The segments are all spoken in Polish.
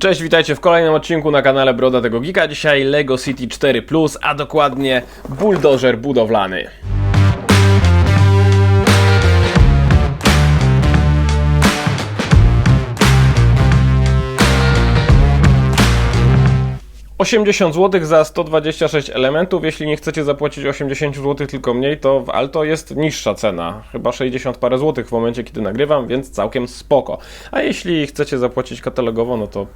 Cześć, witajcie w kolejnym odcinku na kanale Broda tego Gika. Dzisiaj Lego City 4 Plus, a dokładnie buldożer budowlany. ...80 zł za 126 elementów. Jeśli nie chcecie zapłacić 80 zł, tylko mniej, to w Alto jest niższa cena. Chyba 60 parę złotych w momencie, kiedy nagrywam, więc całkiem spoko. A jeśli chcecie zapłacić katalogowo, no to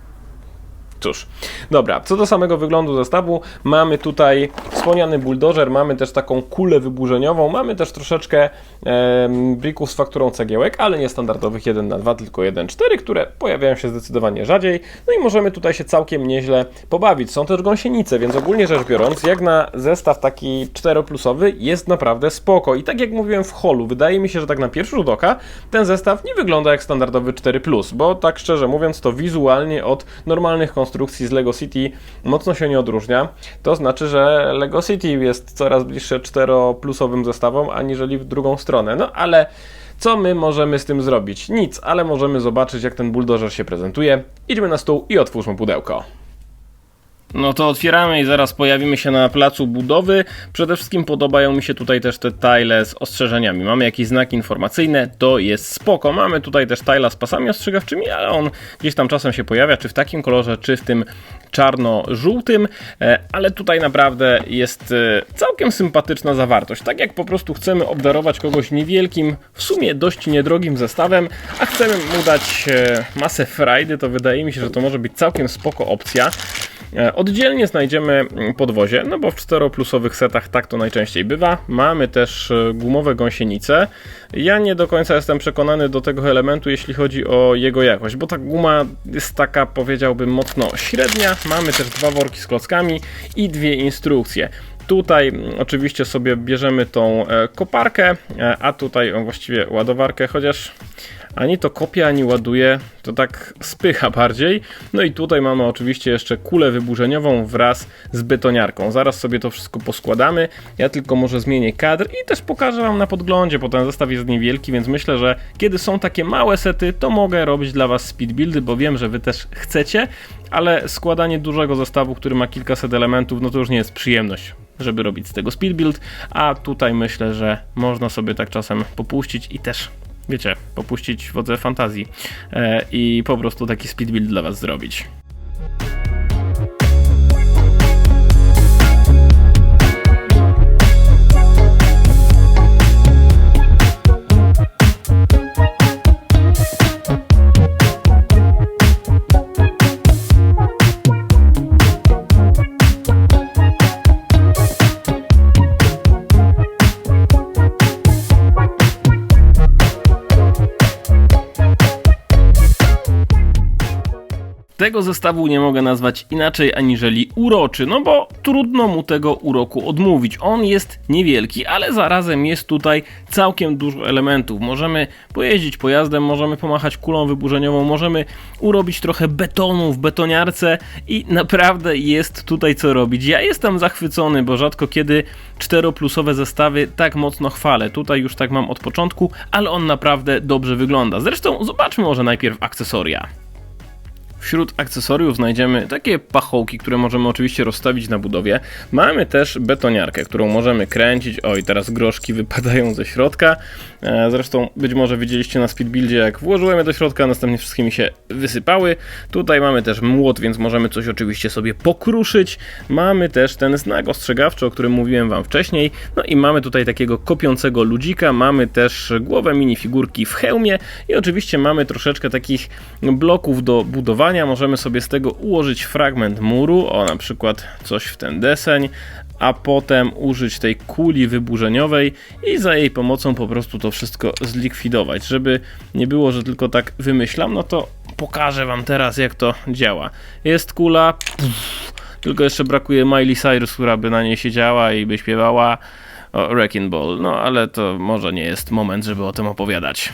Cóż, dobra, co do samego wyglądu zestawu, mamy tutaj wspomniany buldożer, mamy też taką kulę wyburzeniową, mamy też troszeczkę em, brików z fakturą cegiełek, ale nie standardowych 1 na 2 tylko 1,4, które pojawiają się zdecydowanie rzadziej. No i możemy tutaj się całkiem nieźle pobawić. Są też gąsienice, więc ogólnie rzecz biorąc, jak na zestaw taki 4-plusowy jest naprawdę spoko. I tak jak mówiłem w holu, wydaje mi się, że tak na pierwszy rzut oka ten zestaw nie wygląda jak standardowy 4+, bo tak szczerze mówiąc to wizualnie od normalnych konstrukcji z LEGO City mocno się nie odróżnia. To znaczy, że LEGO City jest coraz bliższe 4-plusowym zestawom, aniżeli w drugą stronę. No ale co my możemy z tym zrobić? Nic, ale możemy zobaczyć jak ten buldożer się prezentuje. Idźmy na stół i otwórzmy pudełko. No to otwieramy i zaraz pojawimy się na placu budowy. Przede wszystkim podobają mi się tutaj też te tile z ostrzeżeniami. Mamy jakieś znaki informacyjne, to jest spoko. Mamy tutaj też tile z pasami ostrzegawczymi, ale on gdzieś tam czasem się pojawia, czy w takim kolorze, czy w tym czarno-żółtym, e, ale tutaj naprawdę jest e, całkiem sympatyczna zawartość. Tak jak po prostu chcemy obdarować kogoś niewielkim, w sumie dość niedrogim zestawem, a chcemy mu dać e, masę frajdy, to wydaje mi się, że to może być całkiem spoko opcja. E, Oddzielnie znajdziemy mm, podwozie, no bo w 4-plusowych setach tak to najczęściej bywa. Mamy też e, gumowe gąsienice. Ja nie do końca jestem przekonany do tego elementu, jeśli chodzi o jego jakość, bo ta guma jest taka, powiedziałbym, mocno średnia. Mamy też dwa worki z klockami i dwie instrukcje. Tutaj mm, oczywiście sobie bierzemy tą e, koparkę, a tutaj właściwie ładowarkę, chociaż ani to kopia, ani ładuje, to tak spycha bardziej. No i tutaj mamy oczywiście jeszcze kulę wyburzeniową wraz z betoniarką. Zaraz sobie to wszystko poskładamy. Ja tylko może zmienię kadr i też pokażę Wam na podglądzie, bo ten zestaw jest niewielki, więc myślę, że kiedy są takie małe sety, to mogę robić dla Was speed buildy, bo wiem, że Wy też chcecie, ale składanie dużego zestawu, który ma kilkaset elementów, no to już nie jest przyjemność żeby robić z tego speed build, a tutaj myślę, że można sobie tak czasem popuścić i też wiecie, popuścić wodze fantazji e, i po prostu taki speed build dla was zrobić. Tego zestawu nie mogę nazwać inaczej aniżeli uroczy, no bo trudno mu tego uroku odmówić. On jest niewielki, ale zarazem jest tutaj całkiem dużo elementów. Możemy pojeździć pojazdem, możemy pomachać kulą wyburzeniową, możemy urobić trochę betonu w betoniarce i naprawdę jest tutaj co robić. Ja jestem zachwycony, bo rzadko kiedy 4-plusowe zestawy tak mocno chwalę. Tutaj już tak mam od początku, ale on naprawdę dobrze wygląda. Zresztą zobaczmy może najpierw akcesoria. Wśród akcesoriów znajdziemy takie pachołki, które możemy oczywiście rozstawić na budowie. Mamy też betoniarkę, którą możemy kręcić. Oj, teraz groszki wypadają ze środka. E, Zresztą być może widzieliście na speedbuildzie, jak włożyłem je do środka, następnie wszystkie mi się wysypały. Tutaj mamy też młot, więc możemy coś oczywiście sobie pokruszyć. Mamy też ten znak ostrzegawczy, o którym mówiłem wam wcześniej. No i mamy tutaj takiego kopiącego ludzika, mamy też głowę minifigurki w hełmie i oczywiście mamy troszeczkę takich bloków do budowania. Możemy sobie z tego ułożyć fragment muru, o na przykład coś w ten deseń, a potem użyć tej kuli wyburzeniowej i za jej pomocą po prostu to wszystko zlikwidować. Żeby nie było, że tylko tak wymyślam, no to pokażę wam teraz jak to działa. Jest kula, puf, tylko jeszcze brakuje Miley Cyrus, która by na niej siedziała i by śpiewała o Wrecking Ball. No ale to może nie jest moment, żeby o tym opowiadać.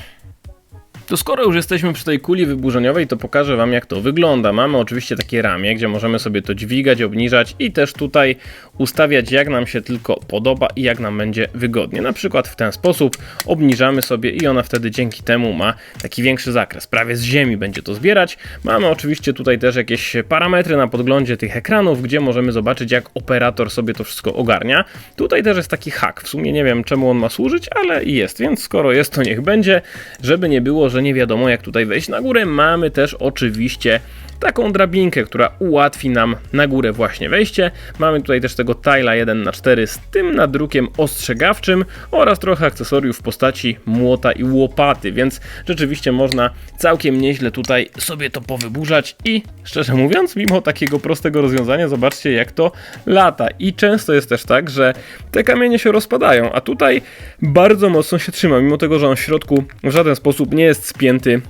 To skoro już jesteśmy przy tej kuli wyburzeniowej, to pokażę Wam jak to wygląda. Mamy oczywiście takie ramię, gdzie możemy sobie to dźwigać, obniżać i też tutaj ustawiać jak nam się tylko podoba i jak nam będzie wygodnie. Na przykład w ten sposób obniżamy sobie i ona wtedy dzięki temu ma taki większy zakres. Prawie z ziemi będzie to zbierać. Mamy oczywiście tutaj też jakieś parametry na podglądzie tych ekranów, gdzie możemy zobaczyć jak operator sobie to wszystko ogarnia. Tutaj też jest taki hak. W sumie nie wiem czemu on ma służyć, ale jest, więc skoro jest to niech będzie, żeby nie było, że nie wiadomo jak tutaj wejść na górę. Mamy też oczywiście taką drabinkę, która ułatwi nam na górę właśnie wejście. Mamy tutaj też tego Tyla 1 na 4 z tym nadrukiem ostrzegawczym oraz trochę akcesoriów w postaci młota i łopaty, więc rzeczywiście można całkiem nieźle tutaj sobie to powyburzać i szczerze mówiąc, mimo takiego prostego rozwiązania, zobaczcie jak to lata. I często jest też tak, że te kamienie się rozpadają, a tutaj bardzo mocno się trzyma, mimo tego, że on w środku w żaden sposób nie jest spięty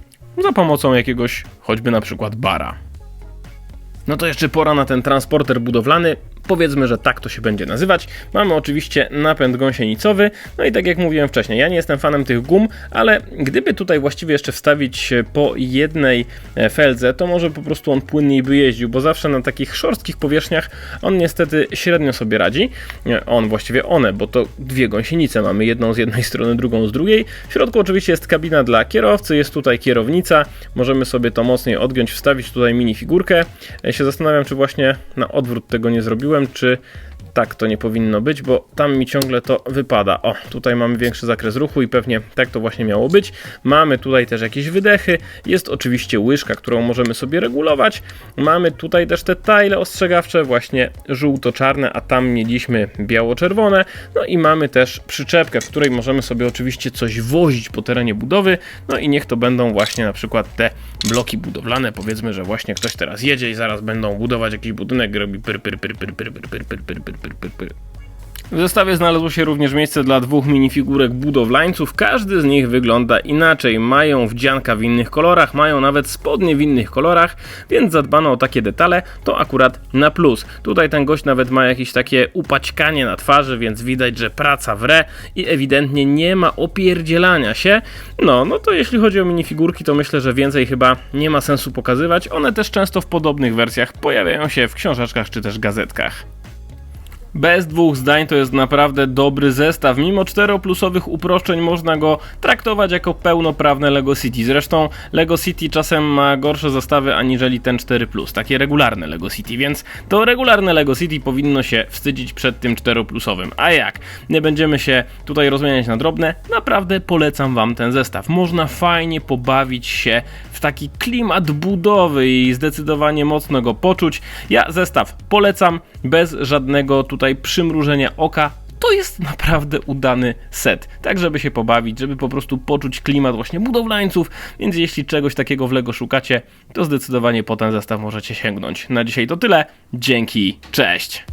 za pomocą jakiegoś choćby na przykład bara. No to jeszcze pora na ten transporter budowlany. Powiedzmy, że tak to się będzie nazywać. Mamy oczywiście napęd gąsienicowy. No i tak jak mówiłem wcześniej, ja nie jestem fanem tych gum, ale gdyby tutaj właściwie jeszcze wstawić po jednej e, feldze, to może po prostu on płynniej by jeździł, bo zawsze na takich szorstkich powierzchniach on niestety średnio sobie radzi. On, właściwie one, bo to dwie gąsienice mamy, jedną z jednej strony, drugą z drugiej. W środku oczywiście jest kabina dla kierowcy, jest tutaj kierownica. Możemy sobie to mocniej odgiąć, wstawić tutaj minifigurkę. Ja się zastanawiam, czy właśnie na odwrót tego nie zrobiłem, czy tak to nie powinno być, bo tam mi ciągle to wypada. O, tutaj mamy większy zakres ruchu i pewnie tak to właśnie miało być. Mamy tutaj też jakieś wydechy. Jest oczywiście łyżka, którą możemy sobie regulować. Mamy tutaj też te tile ostrzegawcze, właśnie żółto-czarne, a tam mieliśmy biało-czerwone. No i mamy też przyczepkę, w której możemy sobie oczywiście coś wozić po terenie budowy. No i niech to będą właśnie na przykład te bloki budowlane. Powiedzmy, że właśnie ktoś teraz jedzie i zaraz będą budować jakiś budynek, robi pyr, pyr, pyr, pyr, pyr, pyr, pyr, pyr, pyr, pyr, pyr, pyr, pyr. W zestawie znalazło się również miejsce dla dwóch minifigurek budowlańców. Każdy z nich wygląda inaczej. Mają wdzianka w innych kolorach, mają nawet spodnie w innych kolorach, więc zadbano o takie detale, to akurat na plus. Tutaj ten gość nawet ma jakieś takie upaćkanie na twarzy, więc widać, że praca wre i ewidentnie nie ma opierdzielania się. No, no to jeśli chodzi o minifigurki, to myślę, że więcej chyba nie ma sensu pokazywać. One też często w podobnych wersjach pojawiają się w książeczkach czy też gazetkach. Bez dwóch zdań to jest naprawdę dobry zestaw. Mimo 4-plusowych uproszczeń można go traktować jako pełnoprawne Lego City. Zresztą Lego City czasem ma gorsze zestawy aniżeli ten 4 takie regularne Lego City, więc to regularne Lego City powinno się wstydzić przed tym 4-plusowym. A jak? Nie będziemy się tutaj rozmieniać na drobne. Naprawdę polecam wam ten zestaw. Można fajnie pobawić się taki klimat budowy i zdecydowanie mocno go poczuć. Ja zestaw polecam bez żadnego tutaj przymrużenia oka. To jest naprawdę udany set, tak żeby się pobawić, żeby po prostu poczuć klimat właśnie budowlańców, więc jeśli czegoś takiego w Lego szukacie, to zdecydowanie po ten zestaw możecie sięgnąć. Na dzisiaj to tyle, dzięki, cześć!